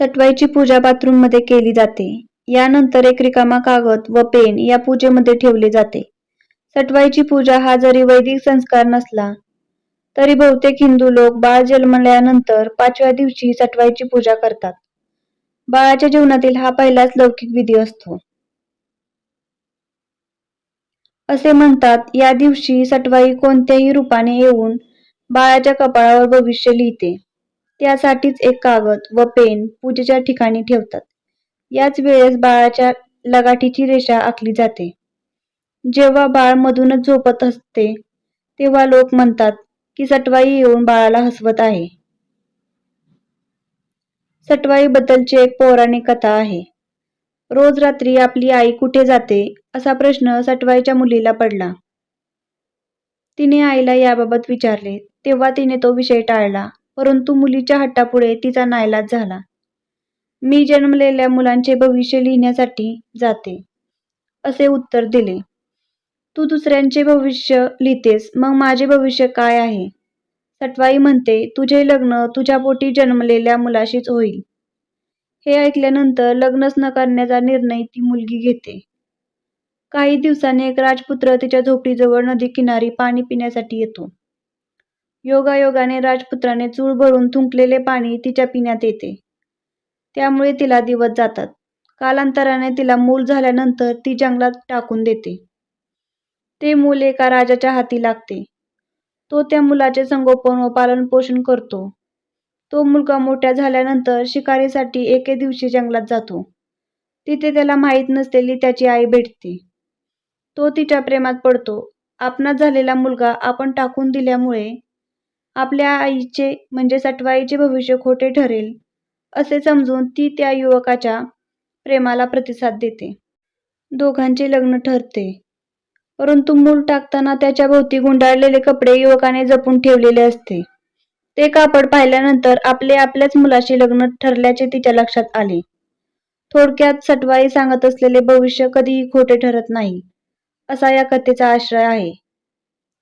सटवाईची पूजा बाथरूममध्ये केली जाते. यानंतर एक रिकामा कागद व पेन या पूजेमध्ये ठेवले जाते. सटवाईची पूजा हा जरी वैदिक संस्कार नसला तरी बहुतेक हिंदू लोक बाळ जन्मल्यानंतर पाचव्या दिवशी सटवाईची पूजा करतात. बाळाच्या जीवनातील हा पहिलाच लौकिक विधी असतो. असे म्हणतात या दिवशी सटवाई कोणत्याही रूपाने येऊन बाळाच्या कपाळावर भविष्य लिहिते. त्यासाठीच एक कागद व पेन पूजेच्या ठिकाणी ठेवतात. याच वेळेस बाळाच्या लगाठीची रेषा आखली जाते. जेव्हा बाळ मधूनच झोपत असते तेव्हा लोक म्हणतात की सटवाई येऊन बाळाला हसवत आहे. सटवाईबद्दलची एक पौराणिक कथा आहे. रोज रात्री आपली आई कुठे जाते असा प्रश्न सटवाईच्या मुलीला पडला. तिने आईला याबाबत विचारले तेव्हा तिने तो विषय टाळला. परंतु मुलीच्या हट्टापुढे तिचा नायलाज झाला. मी जन्मलेल्या मुलांचे भविष्य लिहिण्यासाठी जाते असे उत्तर दिले. तू दुसऱ्यांचे भविष्य लिहितेस मग माझे भविष्य काय आहे सटवाई म्हणते तुझे लग्न तुझ्या पोटी जन्मलेल्या मुलाशीच होईल हे ऐकल्यानंतर लग्नच न करण्याचा निर्णय ती मुलगी घेते. काही दिवसांनी एक राजपुत्र तिच्या झोपडीजवळ नदी किनारी पाणी पिण्यासाठी येतो. योगायोगाने राजपुत्राने चूळ भरून थुंकलेले पाणी तिच्या पिण्यात येते. त्यामुळे तिला दिवस जातात. कालांतराने तिला मूल झाल्यानंतर ती जंगलात टाकून देते. ते मूल एका राजाच्या हाती लागते. तो त्या मुलाचे संगोपन व पालनपोषण करतो. तो मुलगा मोठ्या झाल्यानंतर शिकारीसाठी एके दिवशी जंगलात जातो. तिथे त्याला माहीत नसलेली त्याची आई भेटते. तो तिच्या प्रेमात पडतो. आपणात झालेला मुलगा आपण टाकून दिल्यामुळे आपल्या आईचे म्हणजे सटवाईचे भविष्य खोटे ठरेल असे समजून ती त्या युवकाच्या प्रेमाला प्रतिसाद देते. दोघांचे लग्न ठरते. परंतु मूल टाकताना त्याच्या भोवती गुंडाळलेले कपडे युवकाने जपून ठेवलेले असते. ते कापड पाहिल्यानंतर आपले आपल्याच मुलाशी लग्न ठरल्याचे तिच्या लक्षात आले. थोडक्यात सटवाई सांगत असलेले भविष्य कधीही खोटे ठरत नाही असा या कथेचा आश्रय आहे.